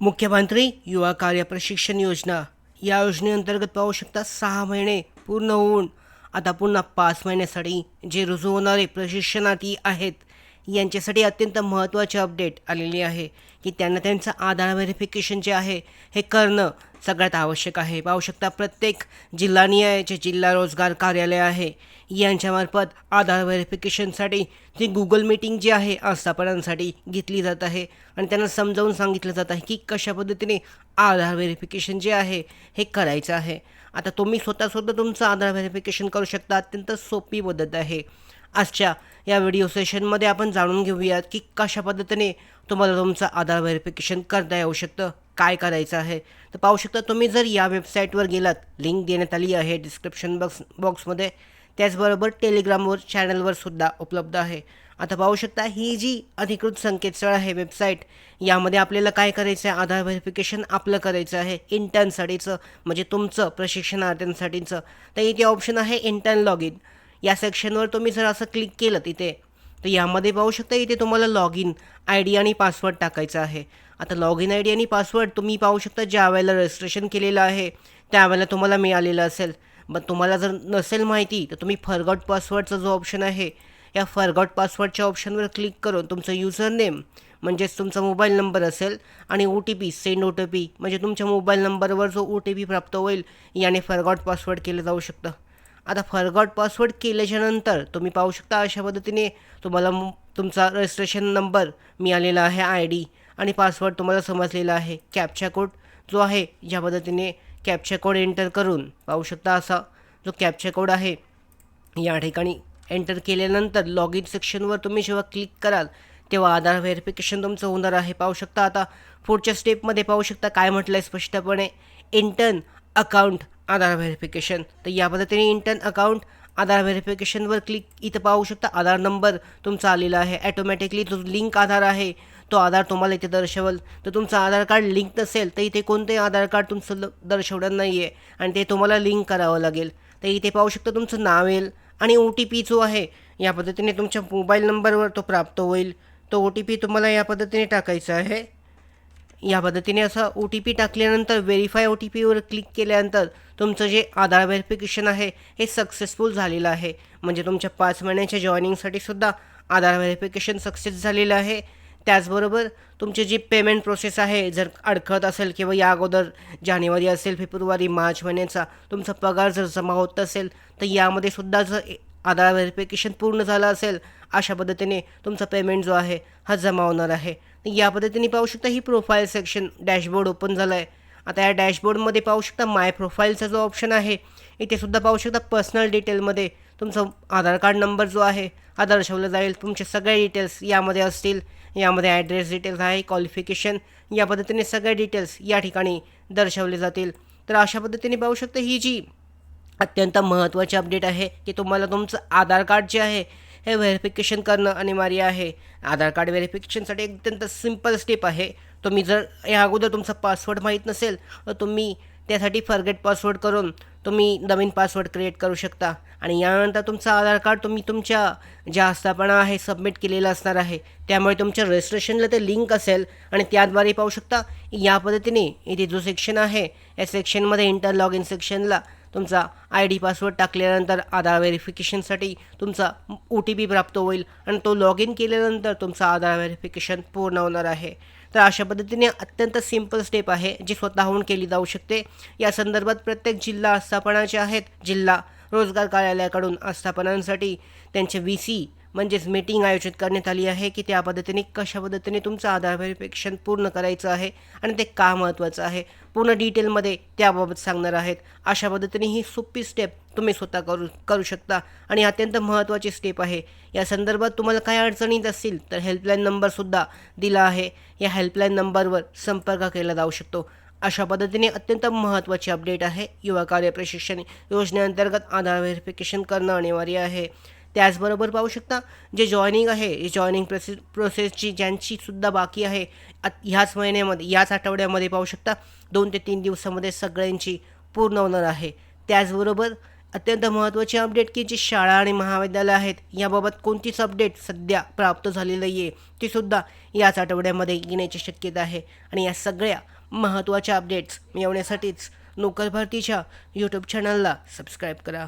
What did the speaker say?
मुख्यमंत्री युवा कार्य प्रशिक्षण योजना. या योजनेअंतर्गत पाहू शकता सहा महिने पूर्ण होऊन आता पुन्हा पाच महिन्यासाठी जे रुजू होणारे प्रशिक्षणार्थी आहेत यांच्यासाठी अत्यंत महत्त्वाचे अपडेट आलेली आहे की त्यांना त्यांचं आधार व्हेरिफिकेशन जे आहे हे करणं सगळ्यात आवश्यक आहे. पाहू शकता प्रत्येक जिल्हानिहाय जे जिल्हा रोजगार कार्यालय आहे. यांच्यामार्फत आधार व्हेरिफिकेशनसाठी जी गुगल मीटिंग जी आहे आस्थापनांसाठी घेतली जात आहे. आणि त्यांना समजावून सांगितलं जात आहे की कशा पद्धतीने आधार व्हेरिफिकेशन जे आहे हे करायचं आहे. आता तुम्ही स्वतः स्वतः तुमचं आधार व्हेरिफिकेशन करू शकता. अत्यंत सोपी पद्धत आहे. आजच्या या व्हिडिओ सेशनमध्ये आपण जाणून घेऊयात की कशा पद्धतीने तुम्हाला तुमचं आधार व्हेरिफिकेशन करता येऊ शकतं. काय करायचं आहे? तर पाहू शकता तुम्ही जर या वेबसाईटवर गेलात लिंक देण्यात आली आहे डिस्क्रिप्शन बॉक्स बॉक्समध्ये त्याचबरोबर टेलिग्रामवर चॅनलवर सुद्धा उपलब्ध आहे. आता पाहू शकता ही जी अधिकृत संकेतस्थळ आहे वेबसाईट यामध्ये आपल्याला काय करायचं आहे? आधार व्हेरिफिकेशन आपलं करायचं आहे. इंटर्नसाठीचं म्हणजे तुमचं प्रशिक्षणार्थ्यांसाठीचं. तर इथे ऑप्शन आहे इंटर्न लॉग इन या सेक्शनवर तुम्ही जर असं क्लिक केलं तिथे तर यामध्ये पाहू शकता इथे तुम्हाला लॉग इन आय डी आणि पासवर्ड टाकायचा आहे. आता लॉग इन आय डी आणि पासवर्ड तुम्ही पाहू शकता ज्या वेळेला रजिस्ट्रेशन केलेलं आहे त्यावेळेला तुम्हाला मिळालेलं असेल. मग तुम्हाला जर नसेल माहिती तर तुम्ही फरगॉट पासवर्डचा जो ऑप्शन आहे या फरगॉट पासवर्डच्या ऑप्शनवर क्लिक करून तुमचं युजर नेम म्हणजेच तुमचा मोबाईल नंबर असेल आणि O T P send O T P म्हणजे तुमच्या मोबाईल नंबरवर जो ओ टी पी प्राप्त होईल याने फरगॉट पासवर्ड केलं जाऊ शकतं. आता फरगॉट पासवर्ड केल्याच्यानंतर तुम्ही पाहू शकता अशा पद्धतीने तुम्हाला तुमचा रजिस्ट्रेशन नंबर मिळालेला आहे आय डी आणि पासवर्ड तुम्हाला समजलेला आहे. कॅपचा कोड जो आहे ज्या पद्धतीने कॅपचा कोड एंटर करून पाहू शकता असा जो कॅपचा कोड आहे या ठिकाणी एंटर केल्यानंतर लॉग इन सेक्शनवर तुम्ही जेव्हा क्लिक कराल तेव्हा आधार व्हेरिफिकेशन तुमचं होणार आहे. पाहू शकता आता पुढच्या स्टेपमध्ये पाहू शकता काय म्हटलं आहे स्पष्टपणे. इंटर्न अकाउंट आधार व्हेरिफिकेशन तर या पद्धतीने इंटर्न अकाउंट आधार व्हेरिफिकेशनवर क्लिक इथं पाहू शकता. आधार नंबर तुमचा आलेला आहे. ॲटोमॅटिकली जो लिंक आधार आहे. तो आधार तुम्हाला इथे दर्शवल. तर तुमचं आधार कार्ड लिंक नसेल तर इथे कोणतंही आधार कार्ड तुमचं ल- नाही आहे आणि ते तुम्हाला लिंक करावं लागेल. तर इथे पाहू शकता तुमचं नाव येईल आणि ओ टी पी जो आहे या पद्धतीने तुमच्या मोबाईल नंबरवर तो प्राप्त होईल. तो ओ टी पी तुम्हाला या पद्धतीने टाकायचा आहे. या पद्धतीने असं ओ टी पी टाकल्यानंतर व्हेरीफाय ओ टी पीवर क्लिक केल्यानंतर तुमचं जे आधार व्हेरिफिकेशन आहे हे सक्सेसफुल झालेलं आहे. म्हणजे तुमच्या पाच महिन्याच्या जॉईनिंगसाठी सुद्धा आधार व्हेरिफिकेशन सक्सेस झालेलं आहे. त्याचबरोबर तुमची जी पेमेंट प्रोसेस आहे जर अडखळत असेल किंवा या अगोदर जानेवारी असेल फेब्रुवारी मार्च महिन्याचा तुमचा पगार जर जमा होत असेल तर यामध्ये सुद्धा जर ए- आधार व्हेरिफिकेशन पूर्ण झालं असेल अशा पद्धतीने तुमचा पेमेंट जो आहे हा जमा होणार आहे. तर या पद्धतीने पाहू शकता ही प्रोफाईल सेक्शन डॅशबोर्ड ओपन झालं आहे आता या डॅशबोर्डमध्ये पाहू शकता माय प्रोफाईलचा जो ऑप्शन आहे इथे सुद्धा पाहू शकता पर्सनल डिटेलमध्ये तुमचं आधार कार्ड नंबर जो आहे हा दर्शवला जाईल. तुमचे सगळे डिटेल्स यामध्ये असतील. यामध्ये ॲड्रेस डिटेल्स आहे क्वालिफिकेशन या पद्धतीने सगळे डिटेल्स या ठिकाणी दर्शवले जातील. तर अशा पद्धतीने पाहू शकता ही जी अत्यंत महत्त्वाची अपडेट आहे की तुम्हाला तुमचं आधार कार्ड जे आहे हे व्हेरिफिकेशन करणं अनिवार्य आहे. आधार कार्ड व्हेरिफिकेशनसाठी अत्यंत सिंपल स्टेप आहे. तुम्ही जर या अगोदर तुमचा पासवर्ड माहीत नसेल तर तुम्ही त्यासाठी फॉरगेट पासवर्ड करून तुम्ही नवीन पासवर्ड क्रिएट करू शकता. आणि यानंतर तुमचं आधार कार्ड तुम्ही तुमच्या ज्या आस्थापना आहे सबमिट केलेलं असणार आहे त्यामुळे तुमच्या रजिस्ट्रेशनला ते लिंक असेल आणि त्याद्वारे पाहू शकता. या पद्धतीने इथे जो सेक्शन आहे या सेक्शनमध्ये इंटर लॉग इन सेक्शनला तुमचा आय डी पासवर्ड टाकल्यानंतर आधार व्हेरिफिकेशनसाठी तुमचा ओ टी पी प्राप्त होईल आणि तो लॉग इन केल्यानंतर तुमचा आधार व्हेरिफिकेशन पूर्ण होणार आहे. तर अशा पद्धतीने अत्यंत सिंपल स्टेप आहे जी स्वतःहून केली जाऊ शकते. या संदर्भात प्रत्येक जिल्हा आस्थापनाचे आहेत. जिल्हा रोजगार कार्यालयाकडून आस्थापनांसाठी त्यांचे व्ही सी म्हणजेच मीटिंग आयोजित करण्यात आली आहे की त्या पद्धतीने कशा पद्धतीने तुमचं आधार व्हेरिफिकेशन पूर्ण करायचं आहे आणि ते का महत्त्वाचं आहे पूर्ण डिटेलमध्ये त्याबाबत सांगणार आहेत. अशा पद्धतीने ही सोपी स्टेप तुम्ही स्वतः करू करू शकता आणि अत्यंत महत्त्वाची स्टेप आहे. या संदर्भात तुम्हाला काय अडचणीत असतील तर हेल्पलाईन नंबरसुद्धा दिला आहे. या हेल्पलाईन नंबरवर संपर्क केला जाऊ शकतो. अशा पद्धतीने अत्यंत महत्त्वाची अपडेट आहे. युवा कार्य प्रशिक्षण योजनेअंतर्गत आधार व्हेरिफिकेशन करणं अनिवार्य आहे. त्याचबरोबर पाहू शकता जे जॉईनिंग आहे जॉईनिंग प्रोसेस प्रोसेसची ज्यांची सुद्धा बाकी आहे आत- ह्याच महिन्यामध्ये याच आठवड्यामध्ये पाहू शकता दोन ते तीन दिवसामध्ये सगळ्यांची पूर्ण होणार आहे. त्याचबरोबर अत्यंत महत्त्वाची अपडेट की जी शाळा आणि महाविद्यालय आहेत याबाबत कोणतीच अपडेट सध्या प्राप्त झाली नाही आहे तीसुद्धा याच आठवड्यामध्ये येण्याची शक्यता आहे. आणि या सगळ्या महत्त्वाच्या अपडेट्स मिळवण्यासाठीच नोकर भारतीच्या यूट्यूब चॅनलला सबस्क्राईब करा.